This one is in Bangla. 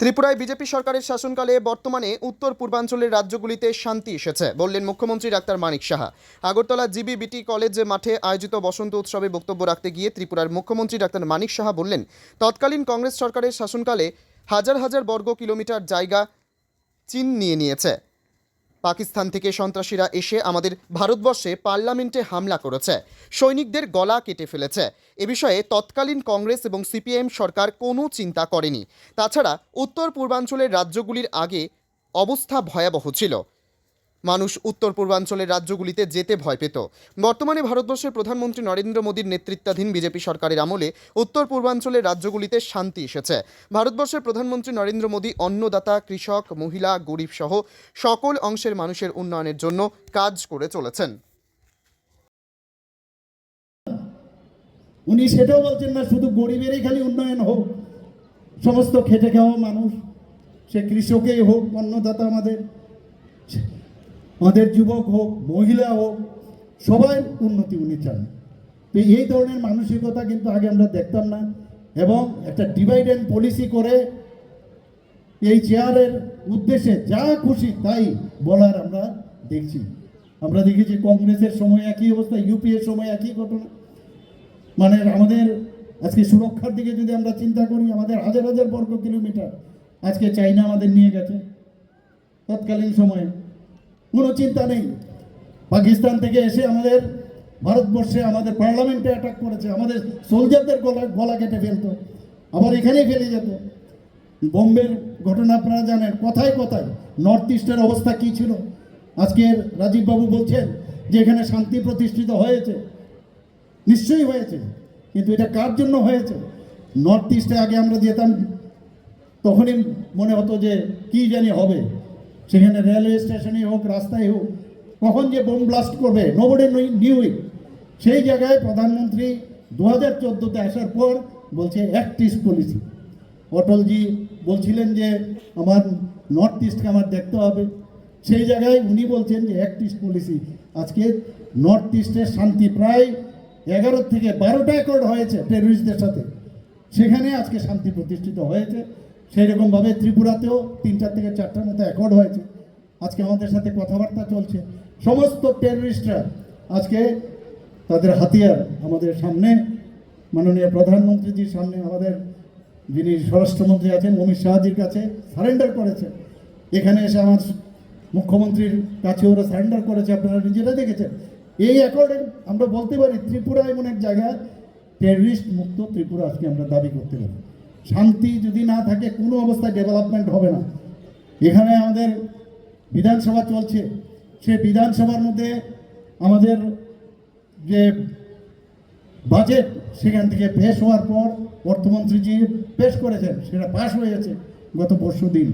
ত্রিপুরায় বিজেপি সরকারের শাসনকালে বর্তমানে উত্তর পূর্বাঞ্চলের রাজ্যগুলিতে শান্তি এসেছে, বললেন মুখ্যমন্ত্রী doctor Manik Saha. Agartala GB BT college মাঠে আয়োজিত বসন্ত উৎসবে বক্তব্য রাখতে গিয়ে ত্রিপুরার মুখ্যমন্ত্রী ডাক্তার মানিক সাহা বললেন, তৎকালীন কংগ্রেস সরকারের শাসনকালে হাজার হাজার বর্গ কিলোমিটার জায়গা চীন নিয়ে নিয়েছে। পাকিস্তান থেকে সন্ত্রাসীরা এসে আমাদের ভারতবর্ষে পার্লামেন্টে হামলা করেছে। সৈনিকদের গলা কেটে ফেলেছে। এ বিষয়ে তৎকালীন কংগ্রেস এবং সিপিএম সরকার কোনো চিন্তা করেনি। তাছাড়া উত্তর পূর্বাঞ্চলের রাজ্যগুলির আগে অবস্থা ভয়াবহ ছিল। মানুষ উত্তর পূর্বাঞ্চলের রাজ্যগুলিতে যেতে ভয় পেত। বর্তমানে ভারতবর্ষের প্রধানমন্ত্রী নরেন্দ্র মোদীর নেতৃত্বাধীন বিজেপি সরকারের আমলে উত্তর পূর্বাঞ্চলের রাজ্যগুলিতে শান্তি এসেছে। ভারতবর্ষের প্রধানমন্ত্রী নরেন্দ্র মোদী অন্নদাতা, কৃষক, মহিলা, গরিব সহ সকল অংশের মানুষের উন্নয়নের জন্য কাজ করে চলেছেন। উনি সেটাও বলছেন না, শুধু গরিবেরই খালি উন্নয়ন হোক, সমস্ত খেটে খাওয়া মানুষ, সে কৃষকেই হোক, অন্নদাতা আমাদের আমাদের যুবক হোক, মহিলা হোক, সবাই উন্নতি উনি চান। তো এই ধরনের মানসিকতা কিন্তু আগে আমরা দেখতাম না এবং একটা ডিভাইড অ্যান্ড পলিসি করে এই চেয়ারের উদ্দেশ্যে যা খুশি তাই বলার আমরা দেখছি। আমরা দেখেছি কংগ্রেসের সময় একই অবস্থা ইউপিএর সময় একই ঘটনা। মানে আমাদের আজকে সুরক্ষার দিকে যদি আমরা চিন্তা করি, আমাদের হাজার হাজার বর্গ কিলোমিটার আজকে চাইনা আমাদের নিয়ে গেছে। তৎকালীন সময়ে কোনো চিন্তা নেই। পাকিস্তান থেকে এসে আমাদের ভারতবর্ষে আমাদের পার্লামেন্টে অ্যাটাক করেছে, আমাদের সোলজারদের গলা গলা কেটে ফেলতো, আবার এখানেই ফেলে যেত। বোম্বের ঘটনা আপনারা জানেন, কথায় কথায় নর্থ ইস্টের অবস্থা কী ছিল? আজকের রাজীববাবু বলছেন যে এখানে শান্তি প্রতিষ্ঠিত হয়েছে। নিশ্চয়ই হয়েছে, কিন্তু এটা কার জন্য হয়েছে? নর্থ ইস্টে আগে আমরা যেতাম, তখনই মনে হতো যে কি জানি হবে। সেখানে রেলওয়ে স্টেশনে হোক রাস্তায় হোক, কখন যে বোম ব্লাস্ট করবে নোবডে নিউ সেই জায়গায় প্রধানমন্ত্রী দু হাজার চোদ্দোতে আসার পর বলছে অ্যাক্ট ইস্ট পলিসি অটলজি বলছিলেন যে, আমার নর্থ ইস্টকে আমার দেখতে হবে। সেই জায়গায় উনি বলছেন যে অ্যাক্ট ইস্ট পলিসি আজকে নর্থ ইস্টের শান্তি প্রায় এগারো থেকে বারোটা একর্ড হয়েছে টেররিস্টদের সাথে। সেখানে আজকে শান্তি প্রতিষ্ঠিত হয়েছে। সেই রকমভাবে ত্রিপুরাতেও তিনটার থেকে চারটার মতো অ্যাকর্ড হয়েছে। আজকে আমাদের সাথে কথাবার্তা চলছে। সমস্ত টেররিস্টরা আজকে তাদের হাতিয়ার আমাদের সামনে, মাননীয় প্রধানমন্ত্রীজির সামনে আমাদের যিনি স্বরাষ্ট্রমন্ত্রী আছেন, অমিত শাহজির কাছে সারেন্ডার করেছে। এখানে এসে আমার মুখ্যমন্ত্রীর কাছে ওরা সারেন্ডার করেছে, আপনারা নিজেরা দেখেছেন। এই অ্যাকর্ডে আমরা বলতে পারি, ত্রিপুরা এমন এক জায়গা টেররিস্ট মুক্ত ত্রিপুরা আজকে আমরা দাবি করতে পারি। শান্তি যদি না থাকে, কোনো অবস্থায় ডেভেলপমেন্ট হবে না। এখানে আমাদের বিধানসভা চলছে। সে বিধানসভার মধ্যে আমাদের যে বাজেট সেখান থেকে পেশ হওয়ার পর অর্থমন্ত্রীজি পেশ করেছেন, সেটা পাশ হয়ে গেছে গত পরশু দিন